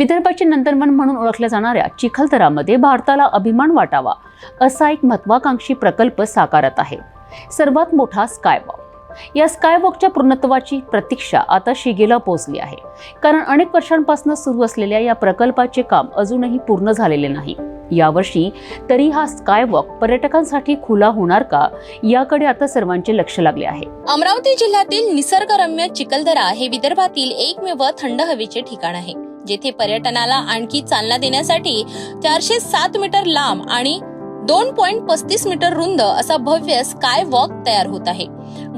विदर्भाचे नंदनवन म्हणून ओळखल्या जाणाऱ्या चिखलदरामध्ये भारताला अभिमान वाटावा असा एक महत्वाकांक्षी प्रकल्प साकारत आहे. सर्वात मोठा स्कायवॉक या स्कायवॉकच्या पूर्णत्वाची प्रतीक्षा आता शिगेला पोहोचली आहे. कारण अनेक वर्षांपासून सुरू असलेल्या या प्रकल्पाचे काम अजूनही पूर्ण झालेले नाही. यावर्षी तरी हा स्कायवॉक पर्यटकांसाठी खुला होणार का याकडे आता सर्वांचे लक्ष लागले आहे. अमरावती जिल्ह्यातील निसर्गरम्य चिखलदरा हे विदर्भातील एकमेव थंड हवेचे ठिकाण आहे. जेथे पर्यटनाला आणखी चालना देण्यासाठी चारशे सात मीटर लांब आणि दोन पॉइंट पस्तीस मीटर रुंद असा भव्य स्काय वॉक तयार होत आहे.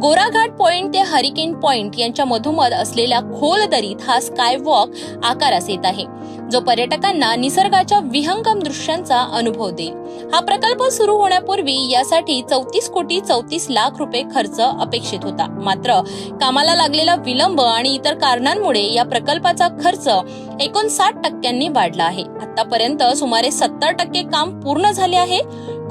गोराघाट पॉइंट ते हरिकेन पॉइंट यांच्या मधोमध असलेल्या खोल दरीत हा स्काय वॉक आकारास येत आहे. जो पर्यटकांना निसर्गाच्या विहंगम दृश्यांचा अनुभव देईल. हा प्रकल्प सुरू होण्यापूर्वी यासाठी चौतीस कोटी चौतीस लाख रुपये खर्च अपेक्षित होता. मात्र कामाला लागलेला विलंब आणि इतर कारणांमुळे या प्रकल्पाचा खर्च एकोणसाठ टक्क्यांनी वाढला आहे. आतापर्यंत सुमारे सत्तर टक्के काम पूर्ण झाले आहे.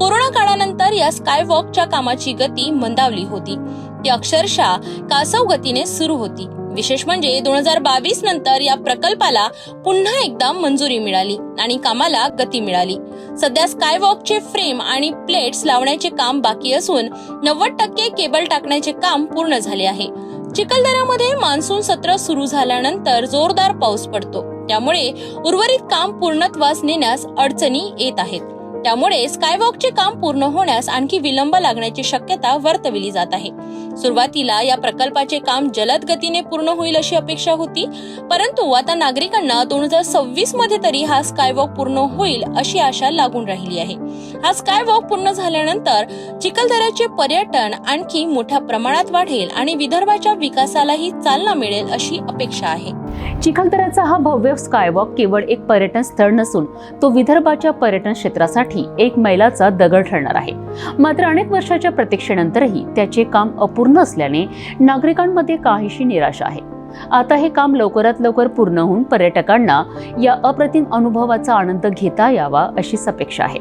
कोरोना काळानंतर या स्कायवॉकच्या कामाची गती मंदावली होती. ती अक्षरशः कासव गतीने सुरू होती. विशेष म्हणजे दोन हजार बावीस नंतर या प्रकल्पाला पुन्हा एकदा मंजुरी मिळाली आणि कामाला गती मिळाली. सध्या स्कायवॉकचे फ्रेम आणि प्लेट्स लावण्याचे काम बाकी असून नव्वद टक्के केबल टाकण्याचे काम पूर्ण झाले आहे. चिखलदऱ्यामध्ये मान्सून सत्र सुरू झाल्यानंतर जोरदार पाऊस पडतो. त्यामुळे उर्वरित काम पूर्णत्वास नेण्यास अडचणी येत आहेत. त्यामुळे स्कायवॉकचे काम पूर्ण होण्यास आणखी विलंब लागण्याची शक्यता वर्तविली जात आहे. सुरुवातीला या प्रकल्पाचे काम जलद गतीने पूर्ण होईल अशी अपेक्षा होती परंतु आता नागरिकांना दोन हजार सव्वीसमध्ये तरी हा स्कायवॉक पूर्ण होईल अशी आशा लागून राहिली आहे. हा स्कायवॉक पूर्ण झाल्यानंतर चिखलदऱ्याचे पर्यटन आणखी मोठ्या प्रमाणात वाढेल आणि विदर्भाच्या विकासालाही चालना मिळेल अशी अपेक्षा आहे. चिखलदऱ्याचा हा भव्य स्कायवॉक केवळ एक पर्यटन स्थळ नसून तो विदर्भाच्या पर्यटन क्षेत्रासाठी एक मैलाचा दगड ठरणार आहे. मात्र अनेक वर्षाच्या प्रतीक्षेनंतरही त्याचे काम अपूर्ण असल्याने नागरिकांमध्ये काहीशी निराशा आहे. आता हे काम लवकरात लवकर पूर्ण होऊन पर्यटकांना या अप्रतिम अनुभवाचा आनंद घेता यावा अशीच अपेक्षा आहे.